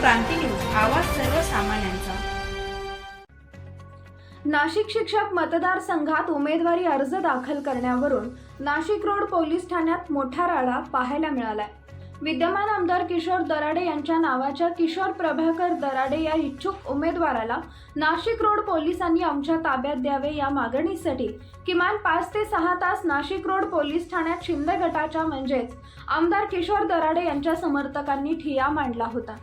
क्रांती news आवाज सर्वसामान्यांचा. नाशिक शिक्षक मतदारसंघात उमेदवारी अर्ज दाखल करण्यावरून नाशिक रोड पोलीस ठाण्यात मोठा राडा पाहायला मिळालाय. विद्यमान आमदार किशोर दराडे यांच्या नावाच्या किशोर प्रभाकर दराडे या इच्छुक उमेदवाराला नाशिक रोड पोलिसांनी आमच्या ताब्यात द्यावे या मागणीसाठी किमान पाच ते सहा तास नाशिक रोड पोलीस ठाण्यात शिंदे गटाच्या म्हणजेच आमदार किशोर दराडे यांच्या समर्थकांनी ठिया मांडला होता.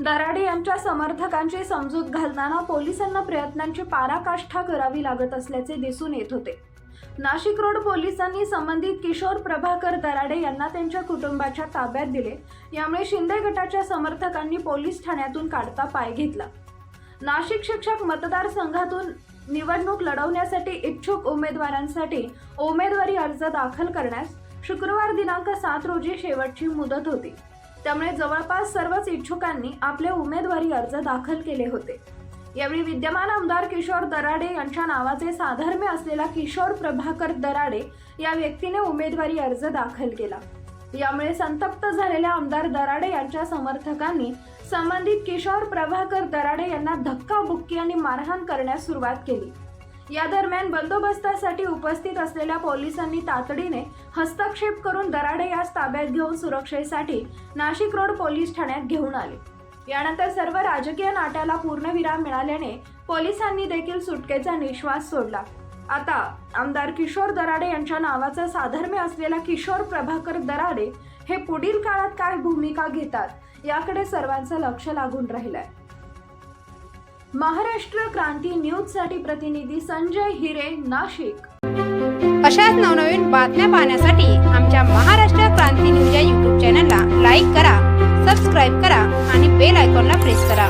दराडे यांच्या समर्थकांची समजूत घालताना पोलिसांना प्रयत्नांची पाराकाष्ठा करावी लागत असल्याचे दिसून येत होते. नाशिक रोड पोलिसांनी संबंधित किशोर प्रभाकर दराडे यांना त्यांच्या कुटुंबाच्या ताब्यात दिले. यामुळे शिंदे गटाच्या समर्थकांनी पोलीस ठाण्यातून काढता पाय घेतला. नाशिक शिक्षक मतदारसंघातून निवडणूक लढवण्यासाठी इच्छुक उमेदवारांसाठी उमेदवारी अर्ज दाखल करण्यास शुक्रवार दिनांक सात रोजी शेवटची मुदत होती. त्यामुळे जवळपास सर्वच इच्छुकांनी आपले उमेदवारी अर्ज दाखल केले होते. यावेळी विद्यमान आमदार किशोर दराडे यांच्या नावाचे साधर्म्य असलेला किशोर प्रभाकर दराडे या व्यक्तीने उमेदवारी अर्ज दाखल केला. यामुळे संतप्त झालेल्या आमदार दराडे यांच्या समर्थकांनी संबंधित किशोर प्रभाकर दराडे यांना धक्काबुक्की आणि मारहाण करण्यास सुरुवात केली. या दरम्यान बंदोबस्तासाठी उपस्थित असलेल्या पोलिसांनी तातडीने हस्तक्षेप करून दराडे यास ताब्यात घेऊन सुरक्षेसाठी नाशिक रोड पोलीस ठाण्यात घेऊन आले. यानंतर सर्व राजकीय नाट्याला पूर्णविराम मिळाल्याने पोलिसांनी देखील सुटकेचा निश्वास सोडला. आता आमदार किशोर दराडे यांच्या नावाचं साधर्म्य असलेला किशोर प्रभाकर दराडे हे पुढील काळात काय भूमिका घेतात याकडे सर्वांचं लक्ष लागून राहिलंय. महाराष्ट्र क्रांती न्यूजसाठी प्रतिनिधी संजय हिरे नाशिक. अशाच नवनवीन बातम्या पाहण्यासाठी आमच्या महाराष्ट्र क्रांती न्यूज या यूट्यूब चॅनलला लाईक करा सबस्क्राईब करा आणि बेल आयकॉनला प्रेस करा.